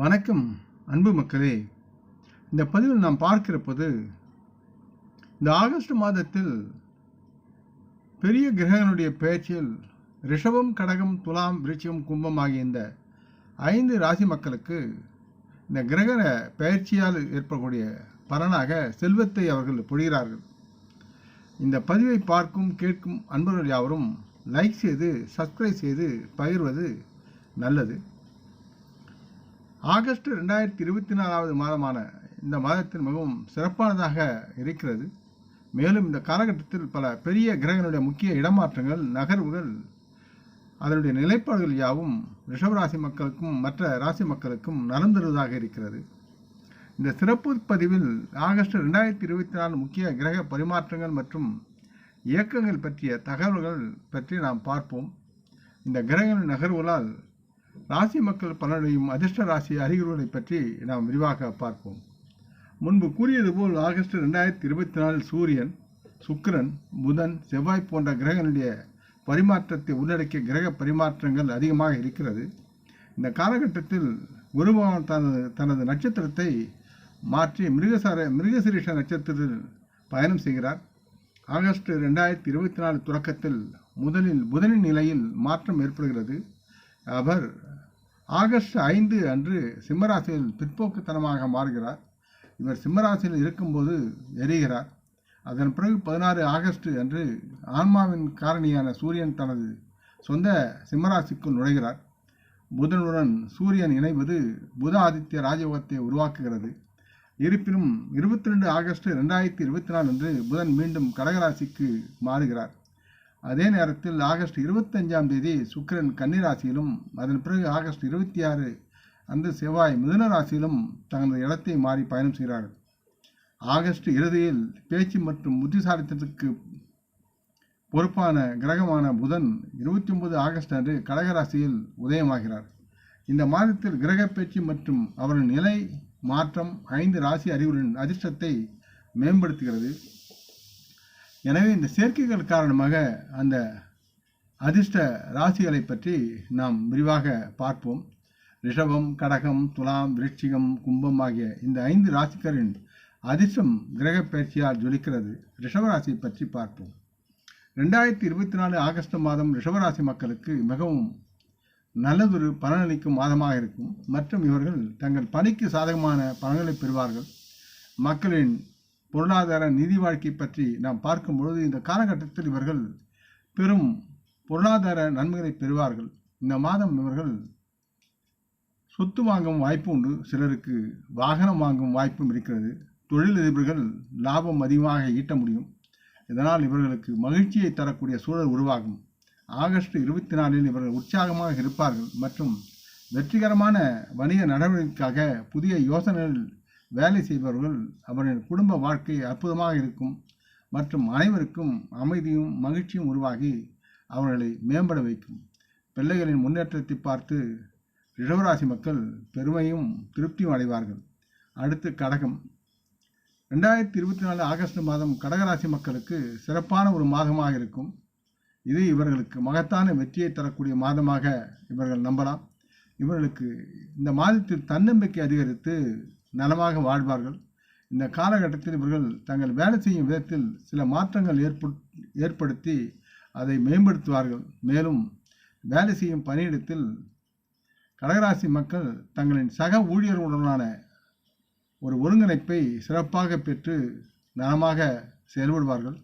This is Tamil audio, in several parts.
வணக்கம் அன்பு மக்களே. இந்த பதிவில் நாம் பார்க்கிறபோது இந்த ஆகஸ்ட் மாதத்தில் பெரிய கிரகங்களுடைய பெயர்ச்சியில் ரிஷபம் கடகம் துலாம் விருச்சிகம் கும்பம் ஆகிய இந்த ஐந்து ராசி மக்களுக்கு இந்த கிரக பெயர்ச்சியால் ஏற்படக்கூடிய பலனாக செல்வத்தை அவர்கள் பொழிகிறார்கள். இந்த பதிவை பார்க்கும் கேட்கும் அன்பர்கள் யாவரும் லைக் செய்து சப்ஸ்கிரைப் செய்து பகிர்வது நல்லது. ஆகஸ்ட் ரெண்டாயிரத்தி இருபத்தி நாலாவது மாதமான இந்த மாதத்தில் மிகவும் சிறப்பானதாக இருக்கிறது. மேலும் இந்த காலகட்டத்தில் பல பெரிய கிரகங்களுடைய முக்கிய இடமாற்றங்கள் நகர்வுகள் அதனுடைய நிலைப்பாடுகள் யாவும் ரிஷபராசி மக்களுக்கும் மற்ற ராசி மக்களுக்கும் நலம் தருவதாக இருக்கிறது. இந்த சிறப்பு பதிவில் ஆகஸ்ட் ரெண்டாயிரத்தி இருபத்தி நாலு முக்கிய கிரக பரிமாற்றங்கள் மற்றும் இயக்கங்கள் பற்றிய தகவல்கள் பற்றி நாம் பார்ப்போம். இந்த கிரகங்களின் நகர்வுகளால் ராசி மக்கள் பலரையும் அதிர்ஷ்ட ராசி அறிகுறிகளை பற்றி நாம் விரிவாக பார்ப்போம். முன்பு கூறியது போல் ஆகஸ்ட் ரெண்டாயிரத்தி இருபத்தி நாலில் சூரியன் சுக்கிரன் புதன் செவ்வாய் போன்ற கிரகங்களுடைய பரிமாற்றத்தை உள்ளடக்கிய கிரக பரிமாற்றங்கள் அதிகமாக இருக்கிறது. இந்த காலகட்டத்தில் குருபவன் தனது தனது நட்சத்திரத்தை மாற்றி மிருகசார மிருகசிரீஷ நட்சத்திரத்தில் பயணம் செய்கிறார். ஆகஸ்ட் ரெண்டாயிரத்தி இருபத்தி நாலு தொடக்கத்தில் முதலில் புதனின் நிலையில் மாற்றம் ஏற்படுகிறது. அவர் ஆகஸ்ட் ஐந்து அன்று சிம்மராசியில் பிற்போக்குத்தனமாக மாறுகிறார். இவர் சிம்மராசியில் இருக்கும்போது எரிகிறார். அதன் பிறகு பதினாறு ஆகஸ்ட் அன்று ஆன்மாவின் காரணியான சூரியன் தனது சொந்த சிம்மராசிக்குள் நுழைகிறார். புதனுடன் சூரியன் இணைவது புத ஆதித்ய ராஜயோகத்தை உருவாக்குகிறது. இருப்பினும் இருபத்தி ரெண்டு ஆகஸ்ட் ரெண்டாயிரத்தி இருபத்தி நாலு அன்று புதன் மீண்டும் கடகராசிக்கு மாறுகிறார். அதே நேரத்தில் ஆகஸ்ட் இருபத்தஞ்சாம் தேதி சுக்கிரன் கன்னிராசியிலும் அதன் பிறகு ஆகஸ்ட் இருபத்தி ஆறு அன்று செவ்வாய் மிதுன ராசியிலும் தனது இடத்தை மாறி பயணம் செய்கிறார்கள் ஆகஸ்ட் இறுதியில் பேச்சு மற்றும் புத்திசாலித்தத்துக்கு பொறுப்பான கிரகமான புதன் இருபத்தி ஒன்பது ஆகஸ்ட் அன்று கடகராசியில் உதயமாகிறார். இந்த மாதத்தில் கிரக பேச்சு மற்றும் அவரின் நிலை மாற்றம் ஐந்து ராசி அறிவுரின் அதிர்ஷ்டத்தை மேம்படுத்துகிறது. எனவே இந்த சேர்க்கைகள் காரணமாக அந்த அதிர்ஷ்ட ராசிகளை பற்றி நாம் விரிவாக பார்ப்போம். ரிஷபம் கடகம் துலாம் விருட்சிகம் கும்பம் ஆகிய இந்த ஐந்து ராசிக்கரின் அதிர்ஷ்டம் கிரக பயிற்சியால் ஜொலிக்கிறது. ரிஷபராசியை பற்றி பார்ப்போம். ரெண்டாயிரத்தி இருபத்தி நாலு ஆகஸ்ட் மாதம் ரிஷபராசி மக்களுக்கு மிகவும் நல்லதொரு பலனளிக்கும் மாதமாக இருக்கும். மற்றும் இவர்கள் தங்கள் பணிக்கு சாதகமான பலன்களை பெறுவார்கள். மக்களின் பொருளாதார நிதி வாழ்க்கை பற்றி நாம் பார்க்கும் பொழுது இந்த காலகட்டத்தில் இவர்கள் பெரும் பொருளாதார நன்மைகளை பெறுவார்கள். இந்த மாதம் இவர்கள் சொத்து வாங்கும் வாய்ப்பு உண்டு. சிலருக்கு வாகனம் வாங்கும் வாய்ப்பும் இருக்கிறது. தொழிலதிபர்கள் லாபம் அதிகமாக ஈட்ட முடியும். இதனால் இவர்களுக்கு மகிழ்ச்சியை தரக்கூடிய சூழல் உருவாகும். ஆகஸ்ட் இருபத்தி நாலில் இவர்கள் உற்சாகமாக இருப்பார்கள் மற்றும் வெற்றிகரமான வணிக நடவடிக்கைக்காக புதிய யோசனைகள் வேலை செய்பவர்கள் அவரின் குடும்ப வாழ்க்கை அற்புதமாக இருக்கும். மற்றும் அனைவருக்கும் அமைதியும் மகிழ்ச்சியும் உருவாகி அவர்களை மேம்பட வைக்கும். பிள்ளைகளின் முன்னேற்றத்தை பார்த்து ரிஷவராசி மக்கள் பெருமையும் திருப்தியும் அடைவார்கள். அடுத்து கடகம். ரெண்டாயிரத்தி இருபத்தி நாலு ஆகஸ்ட் மாதம் கடகராசி மக்களுக்கு சிறப்பான ஒரு மாதமாக இருக்கும். இது இவர்களுக்கு மகத்தான வெற்றியை தரக்கூடிய மாதமாக இவர்கள் நம்பலாம். இவர்களுக்கு இந்த மாதத்தில் தன்னம்பிக்கை அதிகரித்து நலமாக வாழ்வார்கள். இந்த காலகட்டத்தில் இவர்கள் தங்கள் வேலை செய்யும் விதத்தில் சில மாற்றங்கள் ஏற்ப ஏற்படுத்தி அதை மேம்படுத்துவார்கள். மேலும் வேலை செய்யும் பணியிடத்தில் கடகராசி மக்கள் தங்களின் சக ஊழியர்களுடனான ஒரு ஒருங்கிணைப்பை சிறப்பாக பெற்று நலமாக செயல்படுவார்கள்.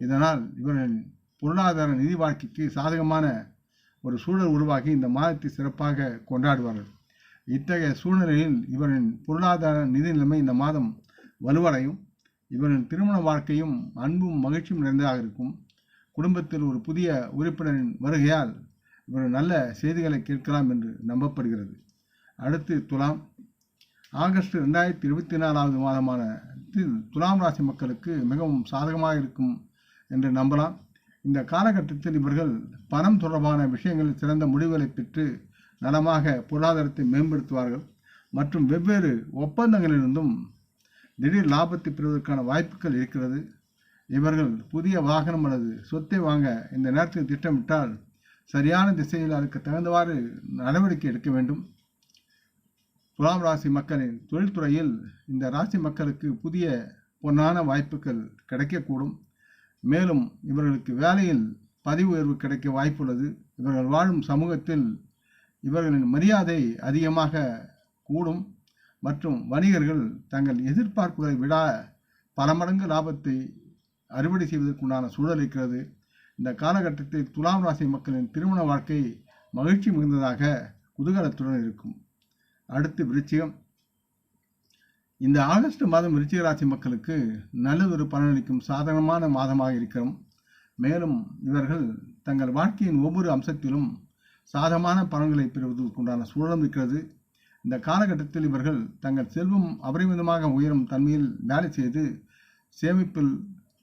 இதனால் இவர்களின் பொருளாதார நிதி வாழ்க்கைக்கு சாதகமான ஒரு சூழல் உருவாகி இந்த மாதத்தை சிறப்பாக கொண்டாடுவார்கள். இத்தகைய சூழ்நிலையில் இவரின் பொருளாதார நிதி நிலைமை இந்த மாதம் வலுவடையும். இவரின் திருமண வாழ்க்கையும் அன்பும் மகிழ்ச்சியும் நிறைந்ததாக இருக்கும். குடும்பத்தில் ஒரு புதிய உறுப்பினரின் வருகையால் இவர் நல்ல செய்திகளை கேட்கலாம் என்று நம்பப்படுகிறது. அடுத்து துலாம். ஆகஸ்ட் ரெண்டாயிரத்தி இருபத்தி நாலாவது மாதமான துலாம் ராசி மக்களுக்கு மிகவும் சாதகமாக இருக்கும் என்று நம்பலாம். இந்த காலகட்டத்தில் இவர்கள் பணம் தொடர்பான விஷயங்களில் சிறந்த முடிவுகளை பெற்று நலமாக பொருளாதாரத்தை மேம்படுத்துவார்கள். மற்றும் வெவ்வேறு ஒப்பந்தங்களிலிருந்தும் திடீர் லாபத்தை பெறுவதற்கான வாய்ப்புகள் இருக்கிறது. இவர்கள் புதிய வாகனம் அல்லது சொத்தை வாங்க இந்த நேரத்தில் திட்டமிட்டால் சரியான திசையில் அதுக்கு தகுந்தவாறு நடவடிக்கை எடுக்க வேண்டும். துலாம் ராசி மக்களின் தொழில்துறையில் இந்த ராசி மக்களுக்கு புதிய பொன்னான வாய்ப்புகள் கிடைக்கக்கூடும். மேலும் இவர்களுக்கு வேலையில் பதிவு உயர்வு கிடைக்க வாய்ப்புள்ளது. இவர்கள் வாழும் சமூகத்தில் இவர்களின் மரியாதை அதிகமாக கூடும் மற்றும் வணிகர்கள் தங்கள் எதிர்பார்ப்புகளை விட பல மடங்கு லாபத்தை அறுவடை செய்வதற்குண்டான சூழல் இருக்கிறது. இந்த காலகட்டத்தில் துலாம் ராசி மக்களின் திருமண வாழ்க்கை மகிழ்ச்சி மிகுந்ததாக குதூகலத்துடன் இருக்கும். அடுத்து விருச்சிகம். இந்த ஆகஸ்ட் மாதம் விருச்சிக ராசி மக்களுக்கு நல்லதொரு பலனளிக்கும் சாதகமான மாதமாக இருக்கிறோம். மேலும் இவர்கள் தங்கள் வாழ்க்கையின் ஒவ்வொரு அம்சத்திலும் சாதகமான பலன்களை பெறுவதற்குண்டான சூழலும் இருக்கிறது. இந்த காலகட்டத்தில் இவர்கள் தங்கள் செல்வம் அபரிமிதமாக உயரும் தன்மையில் வேலை செய்து சேமிப்பில்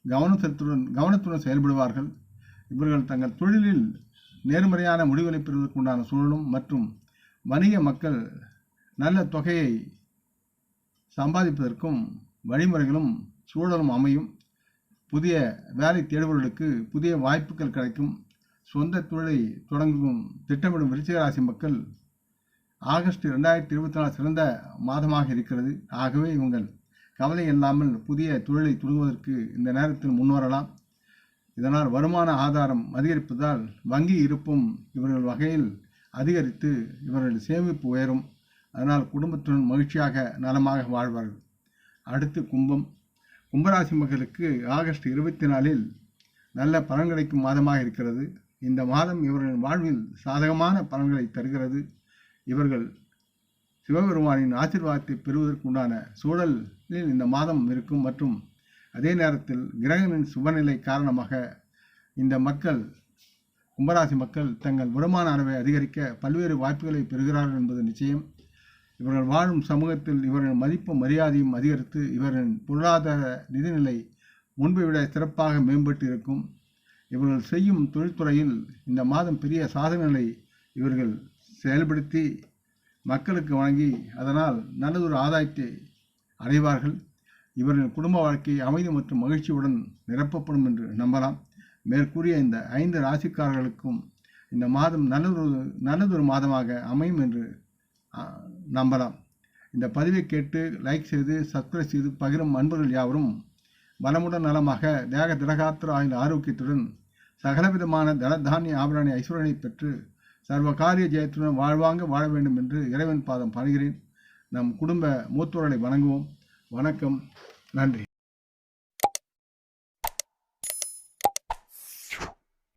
கவனத்துடன் கவனத்துடன் செயல்படுவார்கள். இவர்கள் தங்கள் தொழிலில் நேர்மறையான முடிவுகளை பெறுவதற்குண்டான சூழலும் மற்றும் வணிக மக்கள் நல்ல தொகையை சம்பாதிப்பதற்கும் வழிமுறைகளும் சூழலும் அமையும். புதிய வேலை தேடுபவர்களுக்கு புதிய வாய்ப்புகள் கிடைக்கும். சொந்த தொழிலை தொடங்கும் திட்டமிடும் விருச்சிகராசி மக்கள் ஆகஸ்ட் ரெண்டாயிரத்தி இருபத்தி நாலு சிறந்த மாதமாக இருக்கிறது. ஆகவே இவங்கள் கவலை இல்லாமல் புதிய தொழிலை தொடங்குவதற்கு இந்த நேரத்தில் முன்வரலாம் இதனால் வருமான ஆதாரம் அதிகரிப்பதால் வங்கி இருப்பும் இவர்கள் வகையில் அதிகரித்து இவர்கள் சேமிப்பு உயரும். அதனால் குடும்பத்துடன் மகிழ்ச்சியாக நலமாக வாழ்வார்கள். அடுத்து கும்பம். கும்பராசி மக்களுக்கு ஆகஸ்ட் இருபத்தி நாலில் நல்ல பலன் கிடைக்கும் மாதமாக இருக்கிறது. இந்த மாதம் இவர்களின் வாழ்வில் சாதகமான பலன்களை தருகிறது. இவர்கள் சிவபெருமானின் ஆசிர்வாதத்தை பெறுவதற்குண்டான சூழலில் இந்த மாதம் இருக்கும் மற்றும் அதே நேரத்தில் கிரகங்களின் சுபநிலை காரணமாக இந்த மக்கள் கும்பராசி மக்கள் தங்கள் வருமான அளவை அதிகரிக்க பல்வேறு வாய்ப்புகளை பெறுகிறார்கள் என்பது நிச்சயம். இவர்கள் வாழும் சமூகத்தில் இவர்களின் மதிப்பும் மரியாதையும் அதிகரித்து இவர்களின் பொருளாதார நிதிநிலை முன்பை விட சிறப்பாக மேம்பட்டு இருக்கும். இவர்கள் செய்யும் தொழில்துறையில் இந்த மாதம் பெரிய சாதனைகளை இவர்கள் செயல்படுத்தி மக்களுக்கு வழங்கி அதனால் நல்லதொரு ஆதாயத்தை அடைவார்கள். இவர்கள் குடும்ப வாழ்க்கை அமைதி மற்றும் மகிழ்ச்சியுடன் நிரப்பப்படும் என்று நம்பலாம். மேற்கூறிய இந்த ஐந்து ராசிக்காரர்களுக்கும் இந்த மாதம் நல்லதொரு நல்லதொரு மாதமாக அமையும் என்று நம்பலாம். இந்த பதிவை கேட்டு லைக் செய்து சப்ஸ்கிரைப் செய்து பகிரும் அன்பர்கள் யாவரும் வளமுடன் நலமாக தேக திடகாத்திர ஆயுள் ஆரோக்கியத்துடன் சகலவிதமான தனதானிய ஆபரணி ஐஸ்வரனை பெற்று சர்வ காரிய ஜெயத்துடன் வாழ்வாங்க வாழ வேண்டும் என்று இறைவன் பாதம் பணிகிறேன் நம் குடும்ப மூத்தோர்களை வணங்குவோம். வணக்கம். நன்றி.